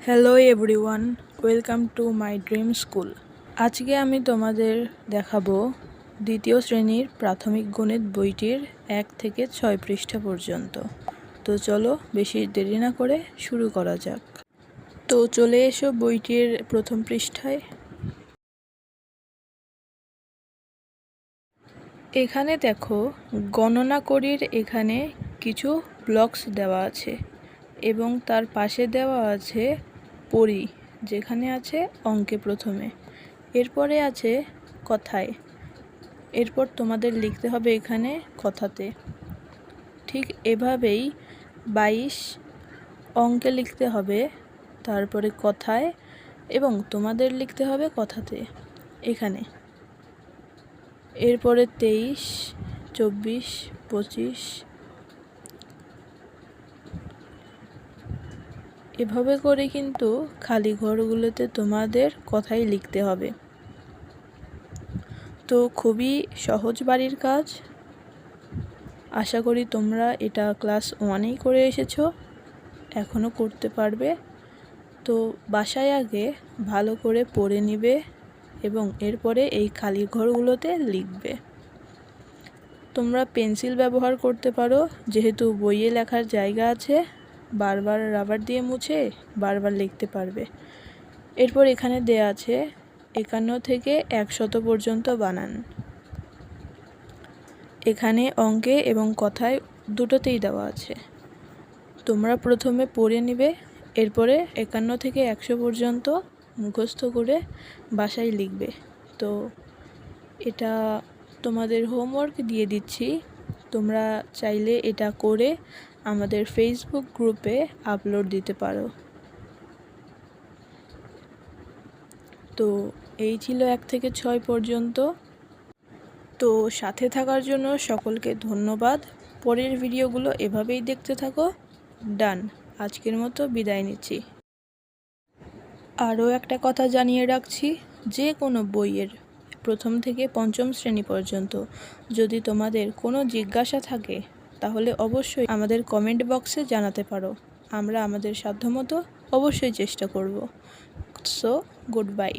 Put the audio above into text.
Hello everyone welcome to my dream school আজকে আমি তোমাদের দেখাবো দ্বিতীয় শ্রেণির প্রাথমিক গণিত বইটির এক থেকে ছয় পৃষ্ঠা পর্যন্ত। তো চলো বেশি দেরি না করে শুরু করা যাক। তো চলে এসো বইটির প্রথম পৃষ্ঠায়। এখানে দেখো, গণনা করির এখানে কিছু ব্লকস দেওয়া আছে এবং তার পাশে দেওয়া আছে পরি, যেখানে আছে অঙ্কে প্রথমে। এরপরে আছে কথায়। এরপর তোমাদের লিখতে হবে এখানে কথাতে। ঠিক এভাবেই বাইশ অঙ্কে লিখতে হবে, তারপরে কথায় এবং তোমাদের লিখতে হবে কথাতে, এখানে। এরপরে তেইশ, চব্বিশ, পঁচিশ এভাবে করে কিন্তু খালি ঘরগুলোতে তোমাদের কথাই লিখতে হবে। তো খুবই সহজ বাড়ির কাজ। আশা করি তোমরা এটা ক্লাস ওয়ানেই করে এসেছ এখনও করতে পারবে। তো বাসায় আগে ভালো করে পড়ে নিবে এবং এরপরে এই খালি ঘরগুলোতে লিখবে। তোমরা পেন্সিল ব্যবহার করতে পারো, যেহেতু বইয়ে লেখার জায়গা আছে। বারবার রাবার দিয়ে মুছে বারবার লিখতে পারবে। এরপর এখানে দেয়া আছে, একান্ন থেকে একশত পর্যন্ত বানান। এখানে অঙ্কে এবং কথায় দুটোতেই দেওয়া আছে। তোমরা প্রথমে পড়ে নিবে, এরপরে একান্ন থেকে একশো পর্যন্ত মুখস্থ করে বাসায় লিখবে। তো এটা তোমাদের হোমওয়ার্ক দিয়ে দিচ্ছি। তোমরা চাইলে এটা করে আমাদের ফেসবুক গ্রুপে আপলোড দিতে পারো। তো এই ছিল এক থেকে ছয় পর্যন্ত। তো সাথে থাকার জন্য সকলকে ধন্যবাদ। পরের ভিডিওগুলো এভাবেই দেখতে থাকো। ডান আজকের মতো বিদায় নিচ্ছি। আরও একটা কথা জানিয়ে রাখছি, যে কোনো বইয়ের প্রথম থেকে পঞ্চম শ্রেণি পর্যন্ত যদি তোমাদের কোনো জিজ্ঞাসা থাকে তাহলে অবশ্যই আমাদের কমেন্ট বক্সে জানাতে পারো। আমরা আমাদের সাধ্যমতো অবশ্যই চেষ্টা করব। So good bye